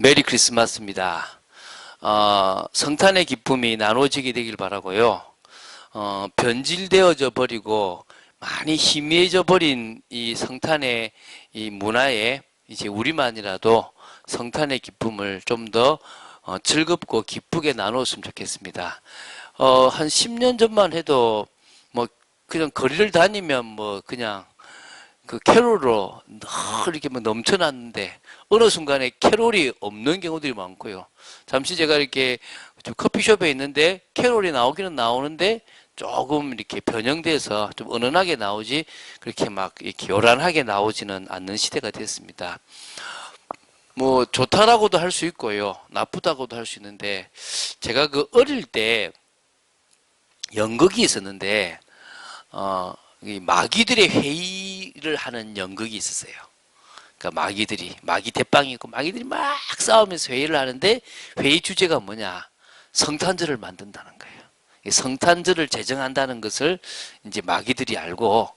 메리 크리스마스입니다. 어, 성탄의 기쁨이 나눠지게 되길 바라고요. 어, 변질되어져 버리고 많이 희미해져 버린 이 성탄의 이 문화에 이제 우리만이라도 성탄의 기쁨을 좀더 어, 즐겁고 기쁘게 나누었으면 좋겠습니다. 어, 한 10년 전만 해도 뭐 그냥 거리를 다니면 뭐 그냥 그 캐롤로 늘 이렇게 뭐 넘쳐났는데 어느 순간에 캐롤이 없는 경우들이 많고요. 잠시 제가 이렇게 좀 커피숍에 있는데 캐롤이 나오기는 나오는데 조금 이렇게 변형돼서 좀 은은하게 나오지 그렇게 막 이렇게 요란하게 나오지는 않는 시대가 됐습니다. 뭐 좋다라고도 할 수 있고요. 나쁘다고도 할 수 있는데 제가 그 어릴 때 연극이 있었는데 어, 이 마귀들의 회의를 하는 연극이 있었어요. 그러니까 마귀들이 마귀 대빵이 있고 마귀들이 막 싸우면서 회의를 하는데 회의 주제가 뭐냐? 성탄절을 만든다는 거예요. 이 성탄절을 제정한다는 것을 이제 마귀들이 알고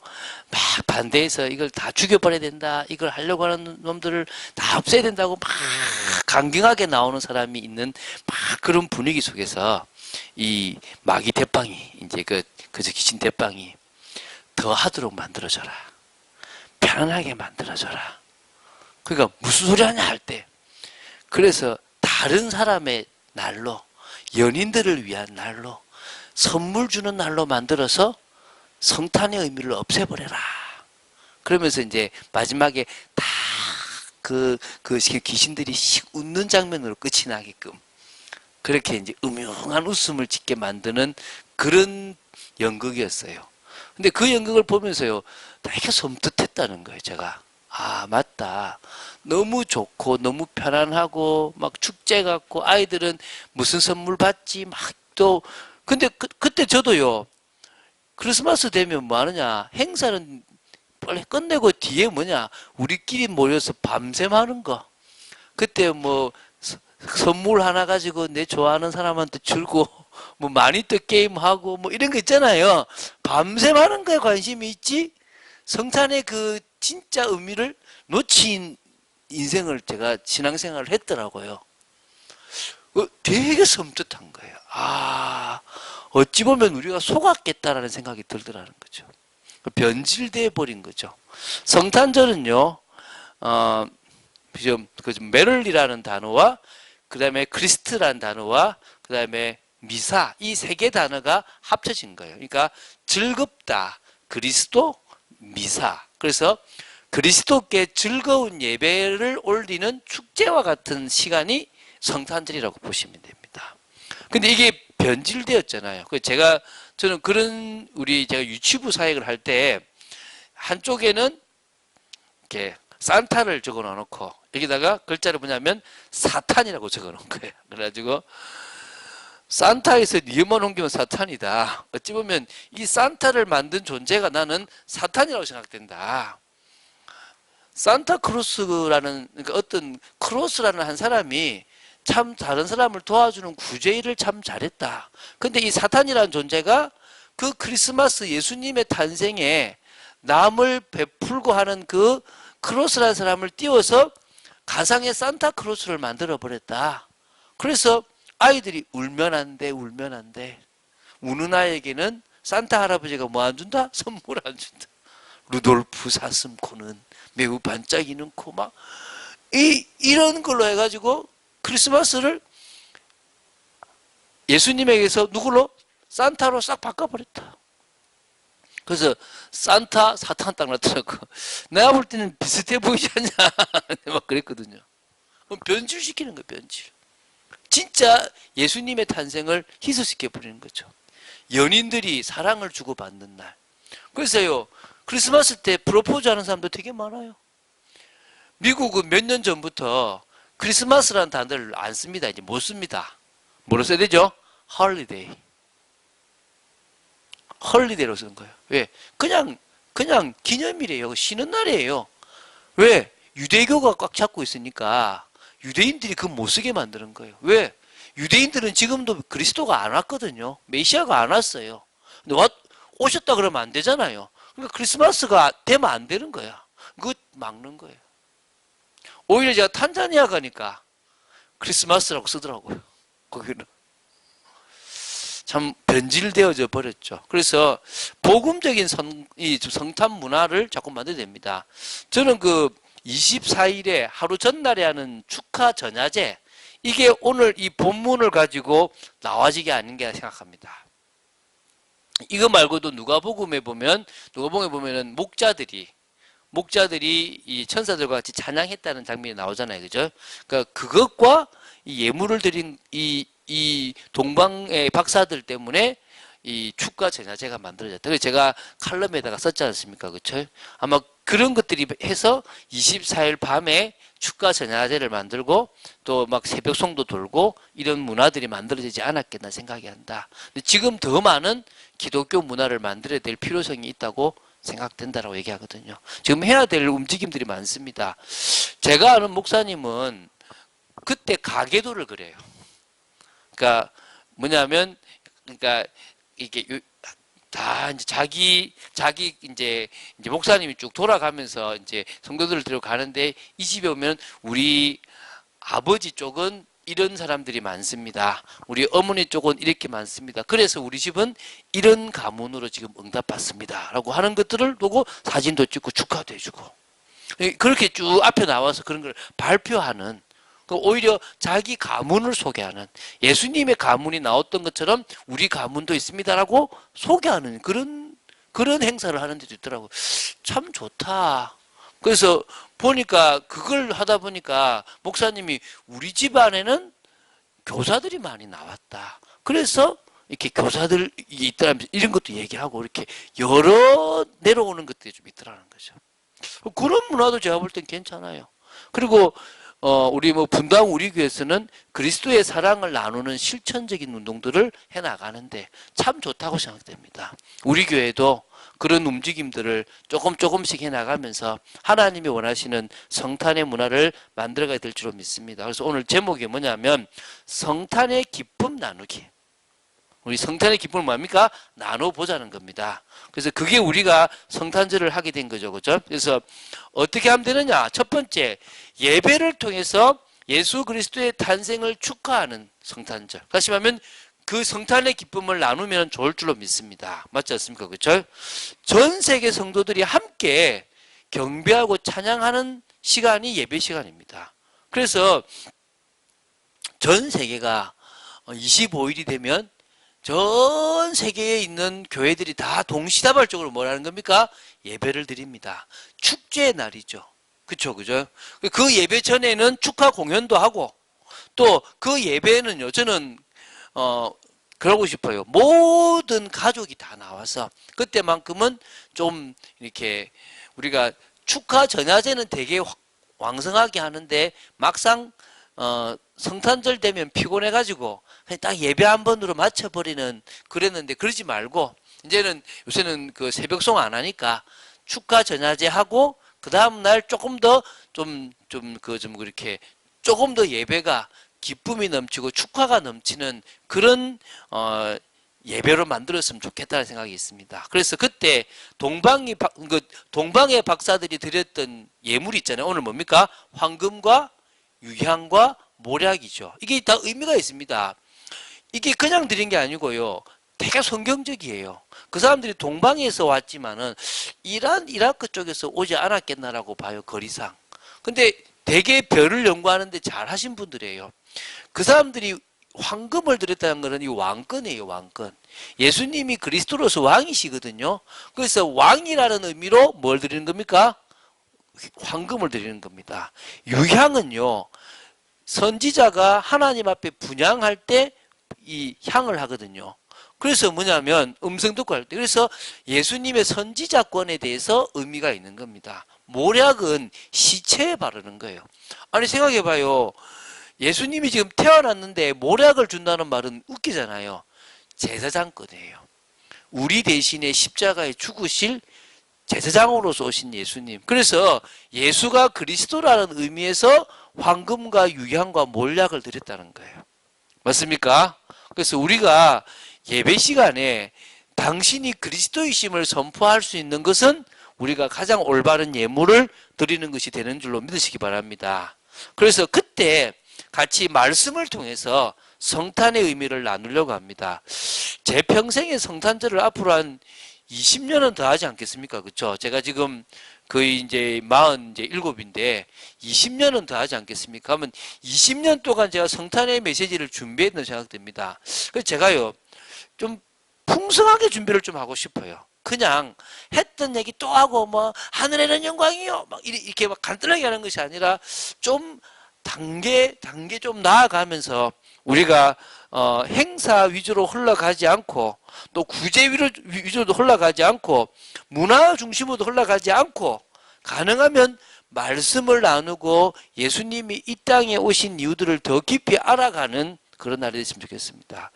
막 반대해서 이걸 다 죽여버려야 된다. 이걸 하려고 하는 놈들을 다 없애야 된다고 막 강경하게 나오는 사람이 있는 막 그런 분위기 속에서 이 마귀 대빵이 이제 그 그저 귀신 대빵이 더 하도록 만들어줘라. 편안하게 만들어줘라. 그러니까 무슨 소리 하냐 할 때. 그래서 다른 사람의 날로, 연인들을 위한 날로, 선물 주는 날로 만들어서 성탄의 의미를 없애버려라. 그러면서 이제 마지막에 다 그, 그 귀신들이 씩 웃는 장면으로 끝이 나게끔 그렇게 이제 음흉한 웃음을 짓게 만드는 그런 연극이었어요. 근데 그 연극을 보면서요, 되게 섬뜩했다는 거예요, 제가. 아, 맞다. 너무 좋고, 너무 편안하고, 막 축제 같고, 아이들은 무슨 선물 받지, 막 또, 근데 그, 그때 저도요, 크리스마스 되면 뭐 하느냐, 행사는 빨리 끝내고 뒤에 뭐냐, 우리끼리 모여서 밤샘 하는 거. 그때 뭐, 서- 선물 하나 가지고 내 좋아하는 사람한테 줄고, 뭐 마니또 게임하고 뭐 이런 거 있잖아요. 밤샘 하는 거에 관심이 있지 성탄의 그 진짜 의미를 놓친 인생을 제가 신앙생활을 했더라고요. 어, 되게 섬뜩한 거예요. 아, 어찌 보면 우리가 속았겠다라는 생각이 들더라는 거죠. 변질돼 버린 거죠. 성탄절은요, 어, 좀, 그 좀, 메럴리라는 단어와, 그 다음에 크리스트라는 단어와, 그 다음에 미사, 이 세 개 단어가 합쳐진 거예요. 그러니까 즐겁다, 그리스도, 미사. 그래서 그리스도께 즐거운 예배를 올리는 축제와 같은 시간이 성탄절이라고 보시면 됩니다. 근데 이게 변질되었잖아요. 그 제가, 저는 그런, 우리 제가 유치부 사역을 할 때, 한쪽에는 이렇게 산타를 적어 놓고 여기다가 글자를 뭐냐면 사탄이라고 적어 놓은 거예요. 그래가지고 산타에서 니만 옮기면 사탄이다. 어찌 보면 이 산타를 만든 존재가 나는 사탄이라고 생각된다. 산타 크로스라는 그러니까 어떤 크로스라는 한 사람이 참 다른 사람을 도와주는 구제 일을 참 잘했다. 근데 이 사탄이라는 존재가 그 크리스마스 예수님의 탄생에 남을 베풀고 하는 그 크로스라는 사람을 띄워서 가상의 산타 크로스를 만들어 버렸다. 그래서 아이들이 울면 안 돼, 울면 안 돼. 우는 아이에게는 산타 할아버지가 뭐 안 준다? 선물 안 준다. 루돌프 사슴 코는 매우 반짝이는 코, 막, 이, 이런 걸로 해가지고 크리스마스를 예수님에게서 누구로? 산타로 싹 바꿔버렸다. 그래서 산타 사탄 딱 나타나고 내가 볼 때는 비슷해 보이지 않냐 막 그랬거든요. 변질시키는 거예요, 변질. 진짜 예수님의 탄생을 희소시켜 버리는 거죠. 연인들이 사랑을 주고받는 날. 그래서요, 크리스마스 때 프로포즈 하는 사람도 되게 많아요. 미국은 몇 년 전부터 크리스마스라는 단어를 안 씁니다. 이제 못 씁니다. 뭐로 써야 되죠? 헐리데이. 헐리데이로 쓰는 거예요. 왜? 그냥, 그냥 기념일이에요. 쉬는 날이에요. 왜? 유대교가 꽉 잡고 있으니까 유대인들이 그거 못 쓰게 만드는 거예요. 왜? 유대인들은 지금도 그리스도가 안 왔거든요. 메시아가 안 왔어요. 근데 왔, 오셨다 그러면 안 되잖아요. 그러니까 크리스마스가 되면 안 되는 거야. 그거 막는 거예요. 오히려 제가 탄자니아 가니까 크리스마스라고 쓰더라고요. 거기는. 참 변질되어져 버렸죠. 그래서 복음적인 성, 이 성탄 문화를 자꾸 만들어야 됩니다. 저는 그 24일에 하루 전날에 하는 축하 전야제 이게 오늘 이 본문을 가지고 나와지게 아닌 게 생각합니다. 이거 말고도 누가복음에 보면 누가복음에 보면은 목자들이 목자들이 이 천사들과 같이 찬양했다는 장면이 나오잖아요. 그죠? 그러니까 그것과 이 예물을 드린 이, 이 동방의 박사들 때문에 이 축가 전야제가 만들어졌다. 그래서 제가 칼럼에다가 썼지 않습니까? 그쵸? 아마 그런 것들이 해서 24일 밤에 축가 전야제를 만들고 또 막 새벽송도 돌고 이런 문화들이 만들어지지 않았겠나 생각이 한다. 지금 더 많은 기독교 문화를 만들어야 될 필요성이 있다고 생각된다라고 얘기하거든요. 지금 해야 될 움직임들이 많습니다. 제가 아는 목사님은 그때 가계도를 그래요. 그러니까 뭐냐면 그러니까 이게 요- 다 이제 자기 자기 이제 이제 목사님이 쭉 돌아가면서 이제 성도들을 데려가는데 이 집에 오면 우리 아버지 쪽은 이런 사람들이 많습니다. 우리 어머니 쪽은 이렇게 많습니다. 그래서 우리 집은 이런 가문으로 지금 응답받습니다. 라고 하는 것들을 보고 사진도 찍고 축하도 해주고. 예, 그렇게 쭉 앞에 나와서 그런 걸 발표하는 그 오히려 자기 가문을 소개하는 예수님의 가문이 나왔던 것처럼 우리 가문도 있습니다라고 소개하는 그런 그런 행사를 하는 데도 있더라고. 참 좋다. 그래서 보니까 그걸 하다 보니까 목사님이 우리 집안에는 교사들이 많이 나왔다. 그래서 이렇게 교사들이 있다면 이런 것도 얘기하고 이렇게 여러 내려오는 것들이 좀 있더라는 거죠. 그런 문화도 제가 볼 땐 괜찮아요. 그리고 어 우리 뭐 분당 우리 교회에서는 그리스도의 사랑을 나누는 실천적인 운동들을 해 나가는데 참 좋다고 생각됩니다. 우리 교회도 그런 움직임들을 조금 조금씩 해 나가면서 하나님이 원하시는 성탄의 문화를 만들어가야 될 줄로 믿습니다. 그래서 오늘 제목이 뭐냐면 성탄의 기쁨 나누기. 우리 성탄의 기쁨을 뭡니까? 나눠보자는 겁니다. 그래서 그게 우리가 성탄절을 하게 된 거죠. 그죠? 그래서 어떻게 하면 되느냐? 첫 번째, 예배를 통해서 예수 그리스도의 탄생을 축하하는 성탄절. 다시 말하면 그 성탄의 기쁨을 나누면 좋을 줄로 믿습니다. 맞지 않습니까? 그죠? 전 세계 성도들이 함께 경배하고 찬양하는 시간이 예배 시간입니다. 그래서 전 세계가 25일이 되면 전 세계에 있는 교회들이 다 동시다발적으로 뭐라는 겁니까? 예배를 드립니다. 축제의 날이죠. 그쵸, 그죠? 그 예배 전에는 축하 공연도 하고, 또 그 예배는요, 저는, 어, 그러고 싶어요. 모든 가족이 다 나와서, 그때만큼은 좀, 이렇게, 우리가 축하 전야제는 되게 확- 왕성하게 하는데, 막상, 어, 성탄절 되면 피곤해가지고, 그냥 딱 예배 한 번으로 맞춰버리는 그랬는데 그러지 말고 이제는 요새는 그 새벽송 안 하니까 축하 전야제 하고 그 다음 날 조금 더좀좀그 좀 그렇게 조금 더 예배가 기쁨이 넘치고 축하가 넘치는 그런 어 예배로 만들었으면 좋겠다는 생각이 있습니다. 그래서 그때 동방이 박- 그 동방의 박사들이 드렸던 예물 있잖아요. 오늘 뭡니까? 황금과 유향과 모략이죠. 이게 다 의미가 있습니다. 이게 그냥 드린 게 아니고요. 되게 성경적이에요. 그 사람들이 동방에서 왔지만은 이란 이라크 쪽에서 오지 않았겠나라고 봐요. 거리상. 근데 되게 별을 연구하는데 잘 하신 분들이에요. 그 사람들이 황금을 드렸다는 것은 이 왕권이에요, 왕권. 예수님이 그리스도로서 왕이시거든요. 그래서 왕이라는 의미로 뭘 드리는 겁니까? 황금을 드리는 겁니다. 유향은요, 선지자가 하나님 앞에 분양할 때 이 향을 하거든요. 그래서 뭐냐면 음성 듣고 할 때. 그래서 예수님의 선지자권에 대해서 의미가 있는 겁니다. 모략은 시체에 바르는 거예요. 아니 생각해봐요. 예수님이 지금 태어났는데 모략을 준다는 말은 웃기잖아요. 제사장권이에요. 우리 대신에 십자가에 죽으실 제사장으로서 오신 예수님. 그래서 예수가 그리스도라는 의미에서 황금과 유향과 몰약을 드렸다는 거예요. 맞습니까? 그래서 우리가 예배 시간에 당신이 그리스도이심을 선포할 수 있는 것은 우리가 가장 올바른 예물을 드리는 것이 되는 줄로 믿으시기 바랍니다. 그래서 그때 같이 말씀을 통해서 성탄의 의미를 나누려고 합니다. 제 평생의 성탄절을 앞으로 한 20년은 더 하지 않겠습니까? 그렇죠? 제가 지금 거의 이제 47인데 20년은 더 하지 않겠습니까? 하면 20년 동안 제가 성탄의 메시지를 준비했던 생각됩니다. 그래서 제가요, 좀 풍성하게 준비를 좀 하고 싶어요. 그냥 했던 얘기 또 하고 뭐 하늘에는 영광이요 막 이렇게 막 간단하게 하는 것이 아니라 좀 단계 단계 좀 나아가면서 우리가 어, 행사 위주로 흘러가지 않고 또 구제 위로, 위주로도 흘러가지 않고 문화 중심으로도 흘러가지 않고 가능하면 말씀을 나누고 예수님이 이 땅에 오신 이유들을 더 깊이 알아가는 그런 날이 됐으면 좋겠습니다.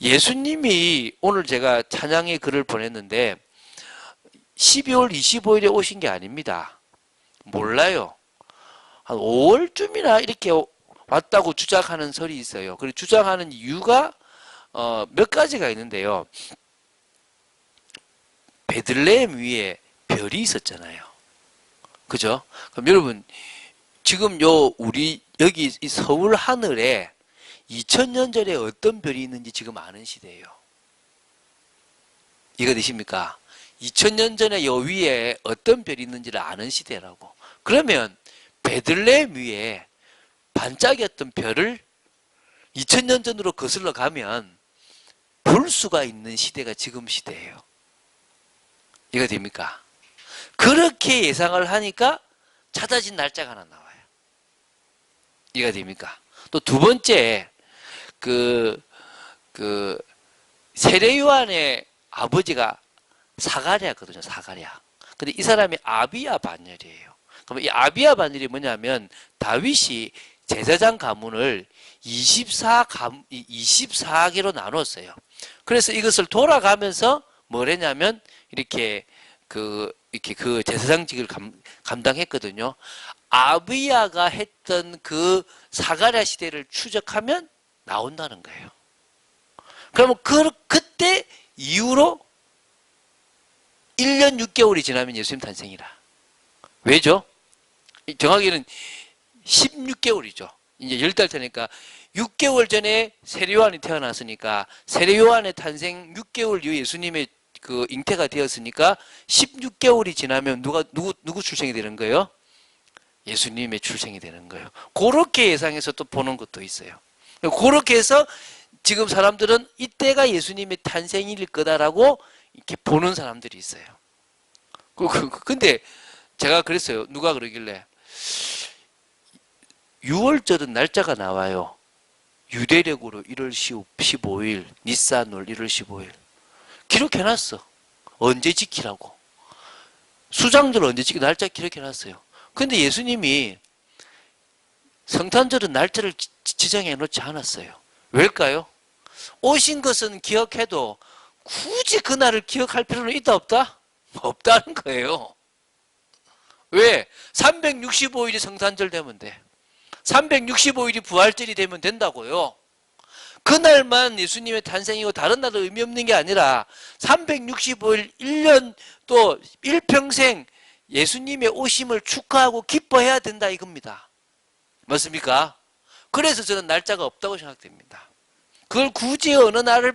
예수님이 오늘 제가 찬양의 글을 보냈는데 12월 25일에 오신 게 아닙니다. 몰라요. 한 5월쯤이나 이렇게 왔다고 주장하는 설이 있어요. 그리고 주장하는 이유가 어, 몇 가지가 있는데요. 베들레헴 위에 별이 있었잖아요. 그죠? 그럼 여러분 지금 요 우리 여기 이 서울 하늘에 2000년 전에 어떤 별이 있는지 지금 아는 시대예요. 이거 되십니까? 2000년 전에 요 위에 어떤 별이 있는지를 아는 시대라고. 그러면 베들레헴 위에 반짝였던 별을 2000년 전으로 거슬러 가면 볼 수가 있는 시대가 지금 시대예요. 이거 됩니까? 그렇게 예상을 하니까 찾아진 날짜가 하나 나와요. 이해가 됩니까? 또 두 번째, 그, 그, 세례요한의 아버지가 사가랴거든요, 사가랴. 근데 이 사람이 아비야 반열이에요. 그럼 이 아비야 반열이 뭐냐면 다윗이 제사장 가문을 24 감, 24개로 나눴어요. 그래서 이것을 돌아가면서 뭘 했냐면 이렇게 그 이렇게 그 제사장직을 감, 감당했거든요. 아비야가 했던 그 사가랴 시대를 추적하면 나온다는 거예요. 그러면 그 그때 이후로 1년 6개월이 지나면 예수님 탄생이라. 왜죠? 정확히는 16개월이죠. 이제 10달 되니까 6개월 전에 세례요한이 태어났으니까 세례요한의 탄생 6개월 이후 예수님의 그 잉태가 되었으니까 16개월이 지나면 누가 누구 누구 출생이 되는 거예요? 예수님의 출생이 되는 거예요. 그렇게 예상해서 또 보는 것도 있어요. 그렇게 해서 지금 사람들은 이때가 예수님의 탄생일 거다라고 이렇게 보는 사람들이 있어요. 그, 그, 그- 근데 제가 그랬어요. 누가 그러길래 6월절은 날짜가 나와요. 유대력으로 1월 15일, 니산월 1월 15일. 기록해놨어. 언제 지키라고. 수장절 언제 지키 날짜 기록해놨어요. 근데 예수님이 성탄절은 날짜를 지- 지정해 놓지 않았어요. 왜일까요? 오신 것은 기억해도 굳이 그날을 기억할 필요는 있다 없다? 없다는 거예요. 왜? 365일이 성탄절 되면 돼. 365일이 부활절이 되면 된다고요. 그날만 예수님의 탄생이고 다른 날은 의미 없는 게 아니라 365일 1년 또 일평생 예수님의 오심을 축하하고 기뻐해야 된다 이겁니다. 맞습니까? 그래서 저는 날짜가 없다고 생각됩니다. 그걸 굳이 어느 날을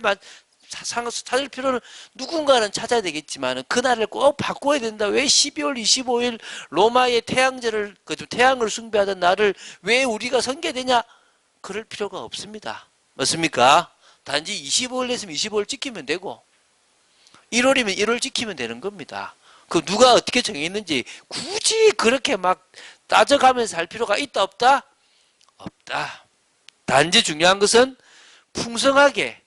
찾을 필요는 누군가는 찾아야 되겠지만 그날을 꼭 바꿔야 된다. 왜 12월 25일 로마의 태양절을 그 태양을 숭배하던 날을 왜 우리가 섬겨되냐? 그럴 필요가 없습니다. 맞습니까? 단지 25일 냈으면 25일 지키면 되고 1월이면 1월 지키면 되는 겁니다. 그 누가 어떻게 정했는지 굳이 그렇게 막 따져가면서 할 필요가 있다 없다? 없다. 단지 중요한 것은 풍성하게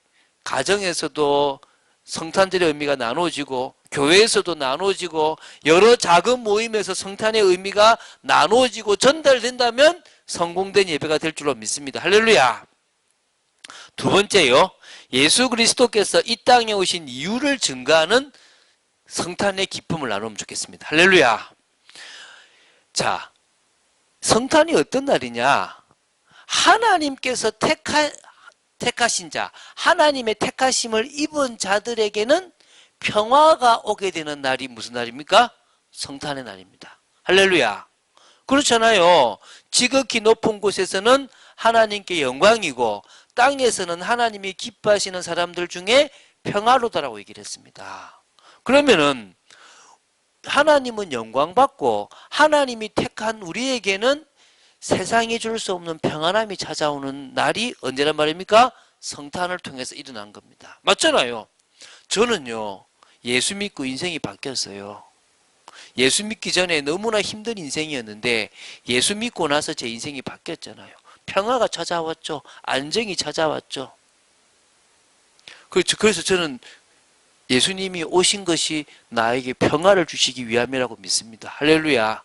가정에서도 성탄절의 의미가 나누어지고 교회에서도 나누어지고 여러 작은 모임에서 성탄의 의미가 나누어지고 전달된다면 성공된 예배가 될 줄로 믿습니다. 할렐루야. 두 번째요. 예수 그리스도께서 이 땅에 오신 이유를 증가하는 성탄의 기쁨을 나누면 좋겠습니다. 할렐루야. 자, 성탄이 어떤 날이냐? 하나님께서 택하, 택하신 자, 하나님의 택하심을 입은 자들에게는 평화가 오게 되는 날이 무슨 날입니까? 성탄의 날입니다. 할렐루야. 그렇잖아요. 지극히 높은 곳에서는 하나님께 영광이고 땅에서는 하나님이 기뻐하시는 사람들 중에 평화로다라고 얘기를 했습니다. 그러면은 하나님은 영광 받고 하나님이 택한 우리에게는 세상이 줄 수 없는 평안함이 찾아오는 날이 언제란 말입니까? 성탄을 통해서 일어난 겁니다. 맞잖아요. 저는요, 예수 믿고 인생이 바뀌었어요. 예수 믿기 전에 너무나 힘든 인생이었는데 예수 믿고 나서 제 인생이 바뀌었잖아요. 평화가 찾아왔죠. 안정이 찾아왔죠. 그렇죠. 그래서 저는 예수님이 오신 것이 나에게 평화를 주시기 위함이라고 믿습니다. 할렐루야.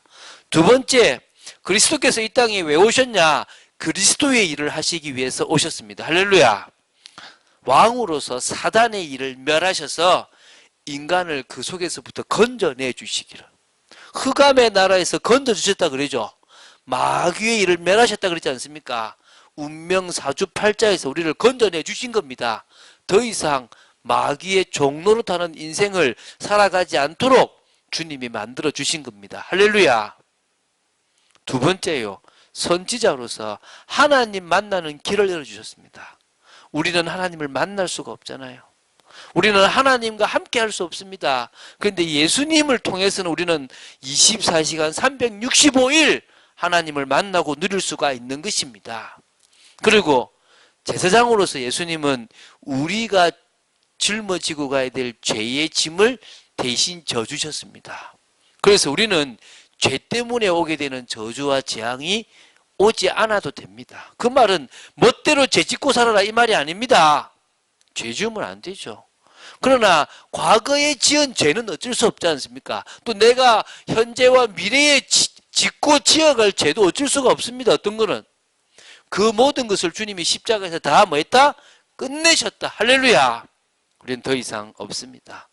두 번째, 그리스도께서 이 땅에 왜 오셨냐? 그리스도의 일을 하시기 위해서 오셨습니다. 할렐루야. 왕으로서 사단의 일을 멸하셔서 인간을 그 속에서부터 건져내 주시기를. 흑암의 나라에서 건져주셨다 그러죠. 마귀의 일을 멸하셨다 그러지 않습니까? 운명 사주 팔자에서 우리를 건져내 주신 겁니다. 더 이상 마귀의 종로로 타는 인생을 살아가지 않도록 주님이 만들어 주신 겁니다. 할렐루야. 두 번째요. 선지자로서 하나님 만나는 길을 열어주셨습니다. 우리는 하나님을 만날 수가 없잖아요. 우리는 하나님과 함께 할 수 없습니다. 그런데 예수님을 통해서는 우리는 24시간 365일 하나님을 만나고 누릴 수가 있는 것입니다. 그리고 제사장으로서 예수님은 우리가 짊어지고 가야 될 죄의 짐을 대신 져주셨습니다. 그래서 우리는 죄 때문에 오게 되는 저주와 재앙이 오지 않아도 됩니다. 그 말은 멋대로 죄 짓고 살아라 이 말이 아닙니다. 죄 지으면 안 되죠. 그러나 과거에 지은 죄는 어쩔 수 없지 않습니까? 또 내가 현재와 미래에 지- 짓고 지어갈 죄도 어쩔 수가 없습니다. 어떤 거는 그 모든 것을 주님이 십자가에서 다 뭐했다? 끝내셨다. 할렐루야. 우리는 더 이상 없습니다.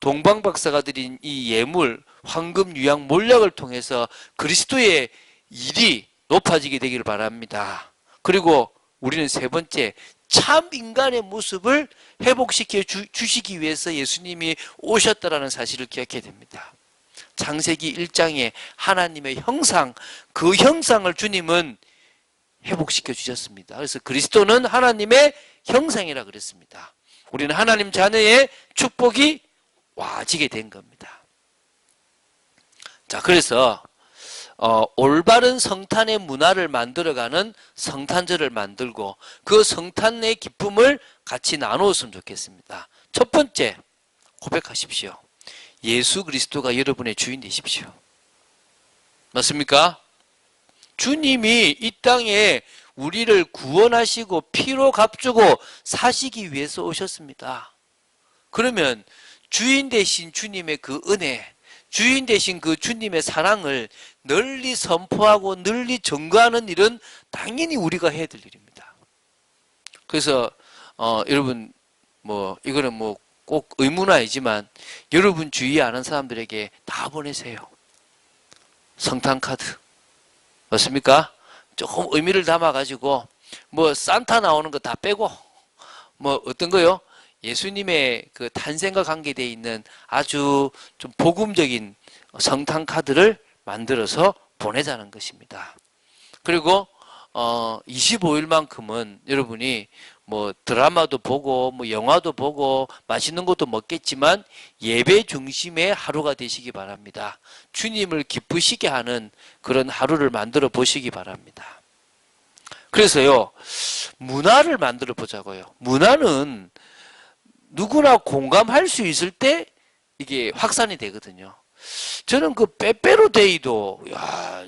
동방 박사가 드린 이 예물, 황금, 유양, 몰약을 통해서 그리스도의 일이 높아지게 되기를 바랍니다. 그리고 우리는 세 번째, 참 인간의 모습을 회복시켜 주, 주시기 위해서 예수님이 오셨다라는 사실을 기억해야 됩니다. 창세기 1장에 하나님의 형상, 그 형상을 주님은 회복시켜 주셨습니다. 그래서 그리스도는 하나님의 형상이라 그랬습니다. 우리는 하나님 자녀의 축복이 와지게 된 겁니다. 자, 그래서 어, 올바른 성탄의 문화를 만들어가는 성탄절을 만들고 그 성탄의 기쁨을 같이 나누었으면 좋겠습니다. 첫 번째 고백하십시오. 예수 그리스도가 여러분의 주인 되십시오. 맞습니까? 주님이 이 땅에 우리를 구원하시고 피로 값주고 사시기 위해서 오셨습니다. 그러면 주인 되신 주님의 그 은혜, 주인 되신 그 주님의 사랑을 널리 선포하고 널리 전가하는 일은 당연히 우리가 해야 될 일입니다. 그래서 어, 여러분 뭐 이거는 뭐 꼭 의무는 아니지만 여러분 주위에 아는 사람들에게 다 보내세요. 성탄 카드 맞습니까? 조금 의미를 담아가지고 뭐 산타 나오는 거 다 빼고 뭐 어떤 거요? 예수님의 그 탄생과 관계되어 있는 아주 좀 복음적인 성탄 카드를 만들어서 보내자는 것입니다. 그리고 어 25일만큼은 여러분이 뭐 드라마도 보고 뭐 영화도 보고 맛있는 것도 먹겠지만 예배 중심의 하루가 되시기 바랍니다. 주님을 기쁘시게 하는 그런 하루를 만들어 보시기 바랍니다. 그래서요, 문화를 만들어 보자고요. 문화는 누구나 공감할 수 있을 때 이게 확산이 되거든요. 저는 그 빼빼로 데이도, 야,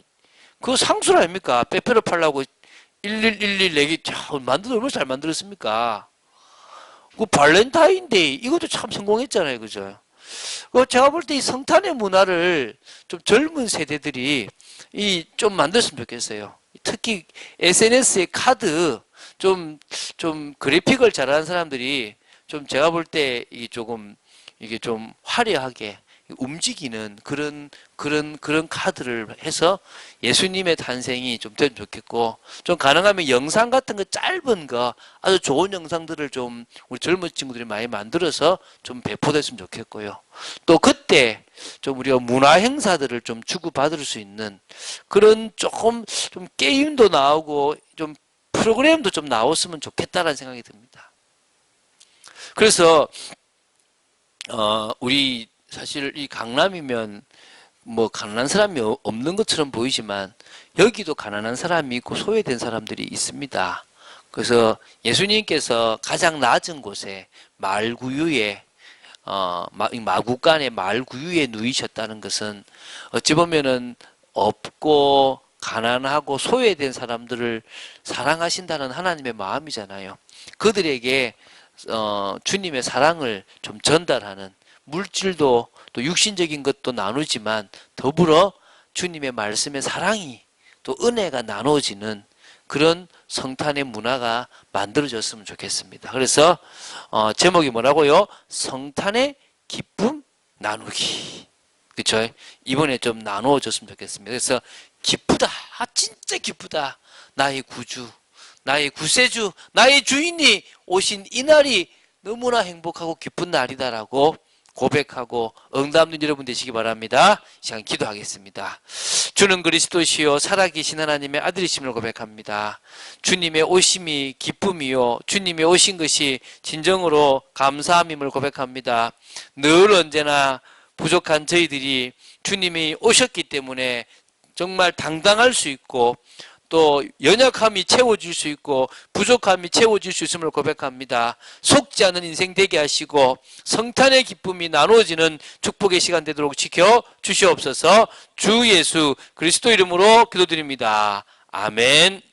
그거 상술 아닙니까? 빼빼로 팔라고 1111 내기 참 만들어 얼마나 잘 만들었습니까? 그 발렌타인데이 이것도 참 성공했잖아요, 그죠? 그 제가 볼 때 이 성탄의 문화를 좀 젊은 세대들이 이 좀 만들었으면 좋겠어요. 특히 SNS의 카드 좀 좀 그래픽을 잘하는 사람들이 좀 제가 볼 때이 조금 이게 좀 화려하게 움직이는 그런 그런 그런 카드를 해서 예수님의 탄생이 좀 되면 좋겠고 좀 가능하면 영상 같은 거 짧은 거 아주 좋은 영상들을 좀 우리 젊은 친구들이 많이 만들어서 좀 배포됐으면 좋겠고요. 또 그때 좀 우리가 문화 행사들을 좀 주고받을 수 있는 그런 조금 좀 게임도 나오고 좀 프로그램도 좀 나왔으면 좋겠다라는 생각이 듭니다. 그래서 어 우리 사실 이 강남이면 뭐 가난한 사람이 어- 없는 것처럼 보이지만 여기도 가난한 사람이 있고 소외된 사람들이 있습니다. 그래서 예수님께서 가장 낮은 곳에 말구유에 어, 마- 이 마구간의 말구유에 누이셨다는 것은 어찌 보면은 없고 가난하고 소외된 사람들을 사랑하신다는 하나님의 마음이잖아요. 그들에게 어, 주님의 사랑을 좀 전달하는 물질도 또 육신적인 것도 나누지만 더불어 주님의 말씀의 사랑이 또 은혜가 나눠지는 그런 성탄의 문화가 만들어졌으면 좋겠습니다. 그래서 어, 제목이 뭐라고요? 성탄의 기쁨 나누기. 그쵸? 이번에 좀 나누어졌으면 좋겠습니다. 그래서 기쁘다. 아, 진짜 기쁘다. 나의 구주, 나의 구세주, 나의 주인이 오신 이 날이 너무나 행복하고 기쁜 날이다라고 고백하고 응답는 여러분 되시기 바랍니다. 이 시간 기도하겠습니다. 주는 그리스도시요 살아계신 하나님의 아들이심을 고백합니다. 주님의 오심이 기쁨이요 주님의 오신 것이 진정으로 감사함임을 고백합니다. 늘 언제나 부족한 저희들이 주님이 오셨기 때문에 정말 당당할 수 있고 또 연약함이 채워질 수 있고 부족함이 채워질 수 있음을 고백합니다. 속지 않은 인생 되게 하시고 성탄의 기쁨이 나누어지는 축복의 시간 되도록 지켜 주시옵소서 주 예수 그리스도 이름으로 기도드립니다. 아멘.